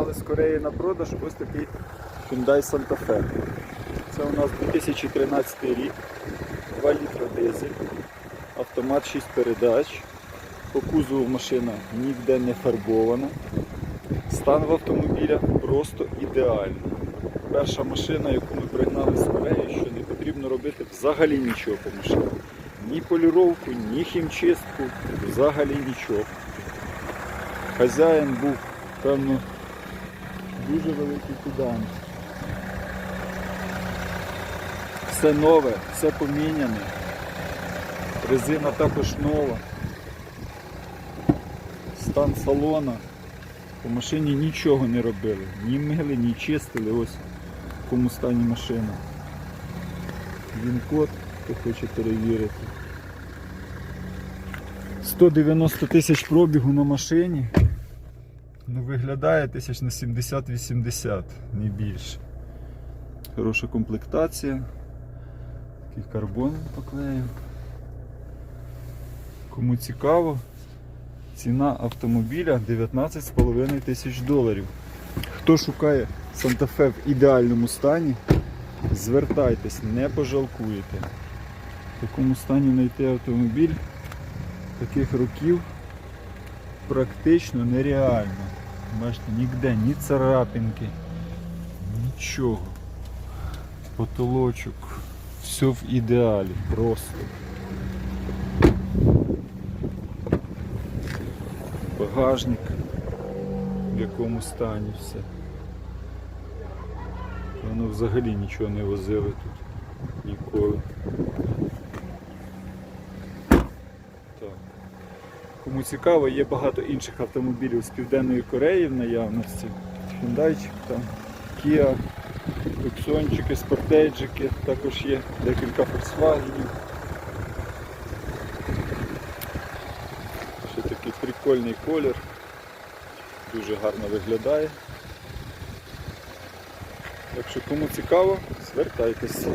пригнали з Кореї на продаж ось такий Hyundai Santa Fe. Це у нас 2013 рік, 2 літра дизель, автомат 6 передач. По кузову машина ніде не фарбована. Стан в автомобіля просто ідеальний. Перша машина, яку ми пригнали з Кореї, що не потрібно робити взагалі нічого по машині. Ні поліровку, ні хімчистку, взагалі нічого. Хазяїн був, певно, дуже великий кудант. Все нове, все поміняне. Резина також нова. Стан салона. По машині нічого не робили. Ні мили, ні чистили. Ось в якому стані машина. Він код, хто хоче перевірити. 190 тисяч пробігу на машині. Ну, виглядає тисяч на 70-80, не більше. Хороша комплектація. Такий карбон поклеїв. Кому цікаво, ціна автомобіля 19,5 тисяч доларів. Хто шукає Санта-Фе в ідеальному стані, звертайтесь, не пожалкуєте. В такому стані знайти автомобіль таких років практично нереально. Бачите, ніде ні царапинки, нічого. Потолочок. Все в ідеалі, просто. Багажник, в якому стані все. Воно взагалі нічого не возили тут ніколи. Кому цікаво, є багато інших автомобілів з Південної Кореї в наявності. Hyundaiчик там, Kia, Tucsonчики, спортейджики, також є декілька Volkswagen. Ще такий прикольний колір. Дуже гарно виглядає. Так що кому цікаво, звертайтесь.